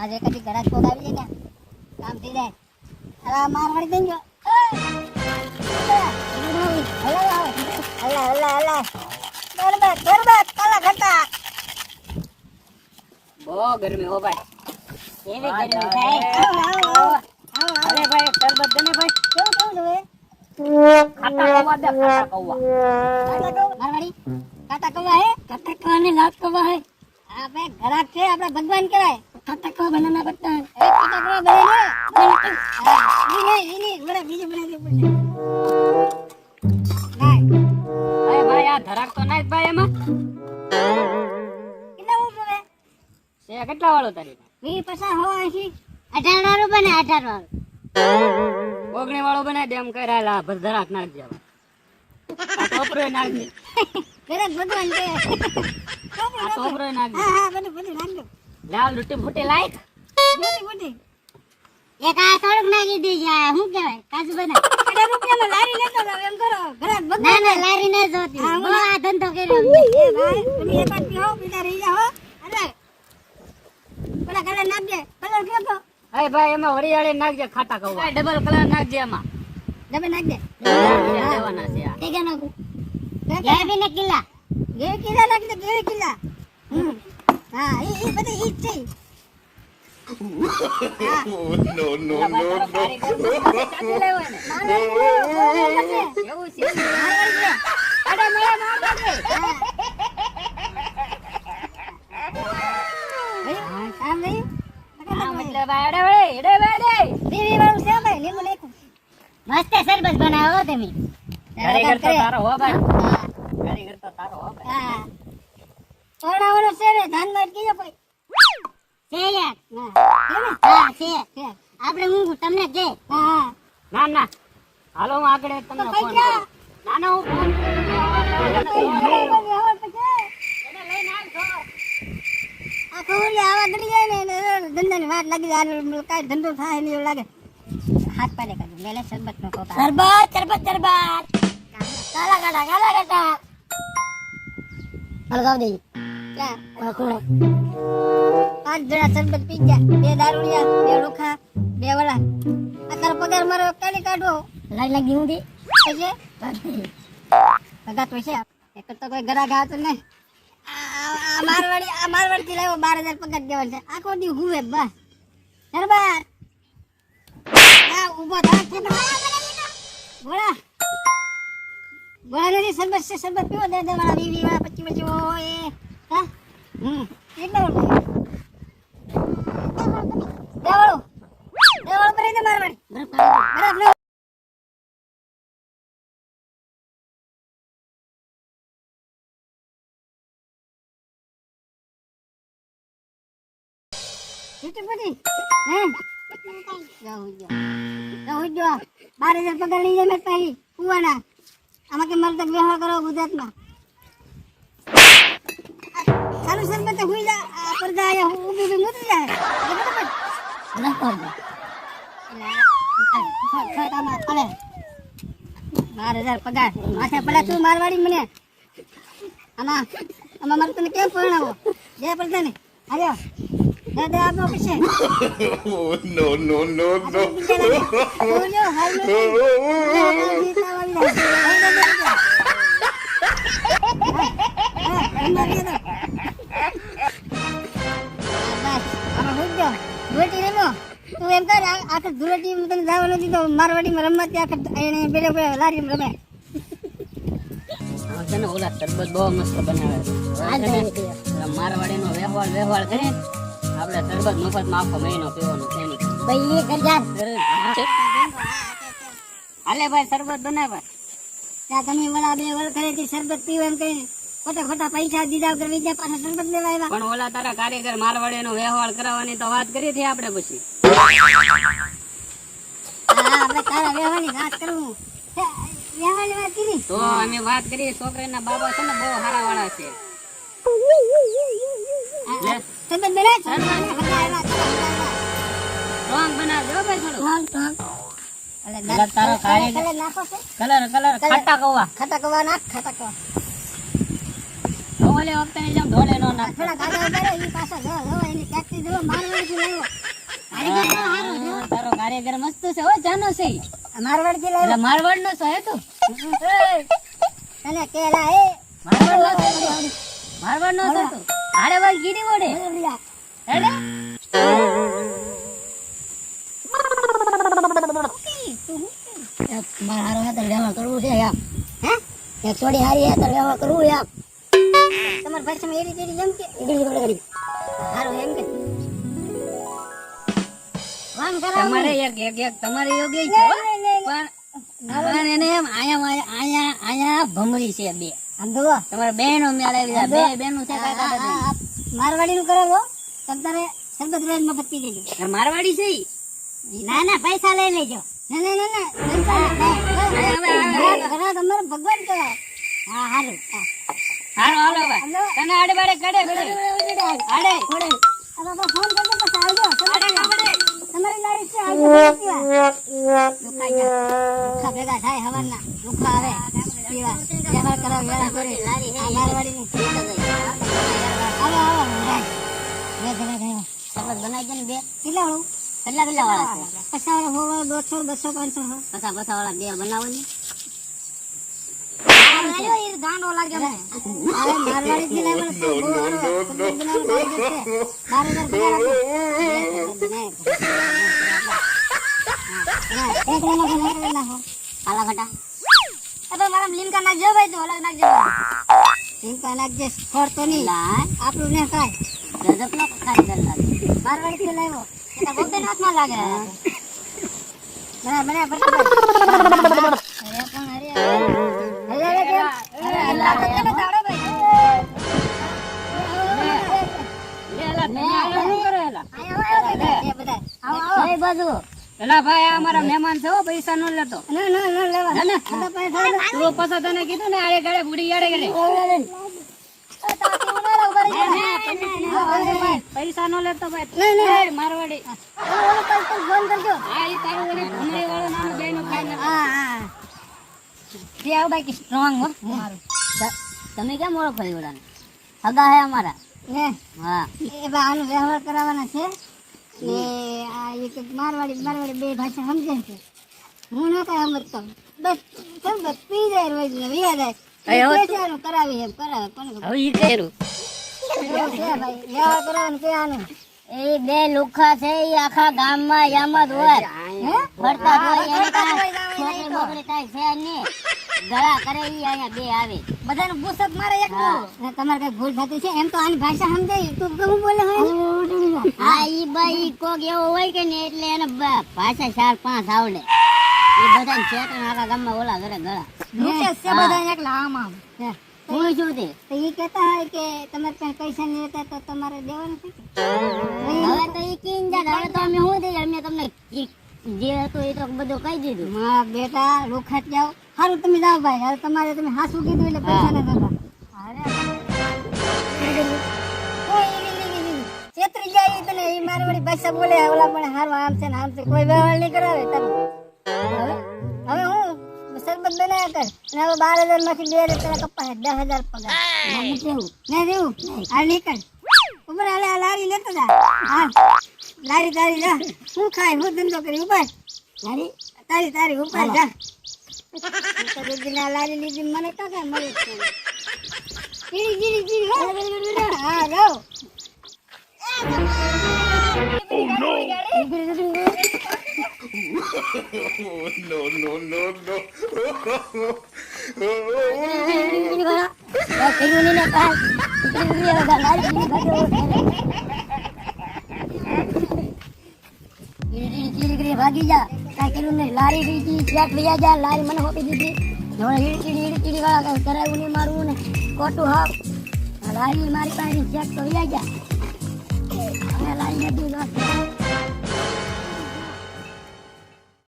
આજે કદી ઘરાક કોક આવી જાય ને કામ થઈ જાય. અરે માર વળી દેજો. ગરબા કાલા ઘટા બહુ ગરમી હો ભાઈ. હા, ગરમી. થાય? આવો આવો અરે ભાઈ શરબત દે ને ભાઈ. કેવું કેવું જોવે ખાટા કૌવા દે ખાટા કૌવા. કાટા કૌવા? મારવાડી કાટા કૌવા હે? કાટા કૌવા ને લાત કૌવા હે. આપણે ઘરાક છે આપણે ભગવાન કહેવાય. કાટા કૌવા બને ને હા, ઈ નહીં ઈ નહીં બરાબર બીજું બનાવી દેવું પડશે નાય ભાઈ આ ધરાક તો નાખ ભાઈ એમાં કેટલા ઊંઘ જોવે છે કેટલા વાળો તારી વી પચાસ હો એસી અઢાર વાળું બને અઢાર વાળું ઓગણી વાળો બને દે એમ કરે લા ભર ધરાક નાખ દે આ નાખ દે કરે ભગવાન કે ટોપરો નાખ દે હા હા બધું બધું નાખજો. લાલ લૂટી ફૂટી લાઈક. મોટી મોટી એક આ થોડુંક નાખી દેજે શું કહેવાય? કાજુ બના અઢાર રૂપિયામાં લારી લેતો જાવ એમ કરો. ઘરાક બગડે ના ના લારી ન જોતી. બહુ આ ધંધો કર્યો એ ભાઈ તમે એક વાર પીઓ પીતા રહી જાઓ અરે પેલા કલર નાખજે. કલર કેતો હે ભાઈ એમાં વરિયાળી નાખજે ખાટા કવા. ડબલ કલર નાખજે એમાં. ડબલ નાખજે. દેવાના છે ઠીક નાખું ગેવી ને. કિલ્લા. ગેવી કિલ્લા નાખજે ગેવી કિલ્લા. હમ. હા એ બધે ઈ જ છે. ને. એવું છે અરે મેં નાખું મસ્ત સરબત બનાવો તમે. તારો હો. ભાઈ હા કારીગર તો તારો હો. ભાઈ ને ધાનમાં કોઈ છે યાર? હા. છે છે આપણે હું તમને કે હા ના ના. હાલો હું આગળ તમને ફોન કરું. ના ના હું ફોન આ આવા ગળી જાય ધંધાની વાત લાગી જાય. આ ધંધો થાય ને એવું લાગે. હાથ પાડે કાઢું મેલે શરબત નો કોપા શરબત શરબત શરબત. કાલા કાઢા કાલા કાઢા લાવ્યો, બાર હજાર પગાર દેવાનો આખો દી હુવે બસ. દરબાર. આ નથી સરબત છે, સરબત પીવો, દે દે વાળા વીવી વાળા પચી પચી ઓ એ હા હમ હજાર પગાર લઈ જાય મેં પછી કુવાના આમાં કે મારે તો વ્યવહાર કરો ગુજરાતમાં? સારું સરબત હુઈ જા આ પડદા આયા હું ઊભી ઊભી મૂકી જાય એટલે બાર હજાર પગાર માથે પડ્યા તું મારવાડી મને આમાં આમાં મારે તને કેમ પરણાવો જય પડદા ને આવ્યો દાદા Oh. તું એમ કર આખા ધૂળેટી તને જવા નથી તો મારવાડીમાં રમવા ત્યાં આખા એને પેલે લારીમાં રમે. છે ને ઓલા શરબત બહુ મસ્ત બનાવે છે. હવે છે ને, ઓલા મારવાડીનો વ્યવહાર વ્યવહાર કરી આપણે શરબત મફતમાં આખો મહિનો પીવાનો છે ભાઈ એ કર હાલે ભાઈ શરબત બનાવે. ત્યાં તમે વડા બે કરેથી શરબત પીવો એમ કરીને ખોટા ખોટા પૈસા દીધા વગર બીજા પાછા શરબત લેવા આવ્યા. પણ ઓલા તારા કારીગર મારવાડીનો વ્યવહાર કરાવવાની તો વાત કરી હતી આપણે પછી. તો અમે વાત કરી છોકરીના બાબા છે ને બહુ સારા વાળા છે. બધા આવ્યા. સ્ટ્રોંગ બનાવજો ભાઈ થોડું. એટલે તારો કલર- કલર કલર. કલર. ખાટા કૌવા. ખાટા કવા નાખ, ખાટા કવા. ઓલે વખતે જેમ ઢોલે નો નાખ. થોડા ગાડા ઊભા ઈ પાછા જો, જો, એની ફેક્ટરી જો, હારો છે. હા, તારો કાર્યકર મસ્ત છે હો જાનો છે મારવાડથી લાવ્યો. મારવાડ નો છે તું તને કેલા એ મારવાડ નો છે મારવાડ નો છે તું આરે ભાઈ ગીડી વડે હેડે વ્યવહાર કરવું છે યાર છોડી હારી હાથે વ્યવહાર કરવું યાર તમારા એડી તેડી જેમ કે એડી એમ તમારે યાર ગેગ ગેગ તમારે યોગ્ય છે પણ એને એમ આયા આયા આયા ભમરી છે બે. તમારે બેનો મેળ આવી બે બેનો છે મારવાડી નું કરાવો તમારે સરબત રેજમાં પતી લેજો મારવાડી છે ના ના પૈસા લઈ લેજો. ના ના ના ના ઘરાક ભગવાન કહેવાય. હા હારું હારું હાલો તને આડે બાડે કડે. આડે. ફોન કરજો પછી આવજો. લુખા ભેગા થાય હવારના લુખા આવે પીવા. વ્યવહાર કરવા વ્યવહાર કરે. મારવાડીની આવો આવો બે જણા ગયા. સરબત બનાવી દે ને બે. કેટલા વાળું કેટલા કેટલા વાળા છે પચાસ વાળા સો વાળા દોઢસો બસો વાળા બે બનાવો ને ગાંડો બહુ છે. બાર હજાર પગાર આપો. હા, એક એક લે નાખો. આલા ઘટા અબે મારા લીમકા નાખજો ભાઈ તું અલગ નાખજો લીમકા નાખજે ખોરતો નહીં. લાય આપણું ને ખાય ગજબ નો લાગે લાવ્યો એ તો પોતે લાગે. બરાબર. એલા ભાઈ આ અમારા મહેમાન છે હો પૈસા નો લેતો. ના ના ના લેવા ના, ના. પૈસા તું પાછા તને કીધું ને આડે ગાડે બુડી આડે. પૈસા નો લેતો ભાઈ. મારવાડી ફોન કરજો? તારું વાળો ખાઈ હા હા. જે આવું બાકી. સ્ટ્રોંગ હો. મારું. તમે કેમ ઓળખો ઓલાને? હગા હે અમારા. ને હા. એ બા આનો વ્યવહાર કરાવવાના છે? ને આ એક મારવાડી મારવાડી બે ભાષા સમજે છે. હું ન કઈ સમજતો. બસ સમજ પી જાય રોજ ને વિયા જાય. કરાવી એમ કરાવે પણ હવે ઈ કર્યું. કરવાનું એ બે લુખા છે ઈ આખા ગામમાં એમ જ હોય. હે? હોય એની છોકરી છે. ગળા કરે ઈ અહીંયા બે આવે. બધાને પુસ્તક મારે એક ને તમારે કઈ ભૂલ થતી છે? એમ તો આની ભાષા સમજાય. તું બોલે હોય હા ઈ કોક એવો હોય કે ને એટલે એને ભાષા ચાર પાંચ આવડે. એ બધા ચેતન આખા ગામમાં ઓલા કરે ગળા. લૂંટે છે બધા એકલા આમ. આમ હું શું તે? તો કહેતા હોય કે તમારે પાસે પૈસા નહીં રહેતા તો તમારે દેવાનું છે? હવે તો ઈ કીન જાત. હવે તો અમે શું થઈ અમે તમને ઈ- જે હતું એ તો બધું કહી દીધું. મારા બેટા લોખાત જાઓ. સારું તમે જાઓ ભાઈ. હવે તમારે તમે હાસું કીધું એટલે પૈસા ના થતા છેતરી જાય તને એ મારી વળી પૈસા બોલે ઓલા પણ હારું આમ છે ને આમ છે. કોઈ વ્યવહાર નહીં કરાવે તમે હવે હું શરબત બનાવ્યા કર. અને હવે બાર હજારમાંથી બે હજાર પેલા કપાય દસ હજાર પગાર. નહીં દેવું ના દેવું આ નીકળ. ઉપર હાલે લારી લેતો જા. હા લારી તારી જા હું ખાય હું ધંધો કરી ઉપાય લારી તારી તારી ઉપાય જા હું તો દીદીને આ લારી લીધી મને કાકા મળે છે ગીરી ગીરી ગીરી હો. હા જાઓ Oh, no, no, no, no. ભાગી જા. કાંઈ કર્યું નહીં. લારી દીધી ફ્લેટ લઈ જા લારી મને હોપી દીધી. હવે હીડચીડી હીડચીડી વાળા કરાયું નહીં મારું ને. ખોટું હાવ લારી મારી પાસે ચેક તો લઈ જા અને લારી નથી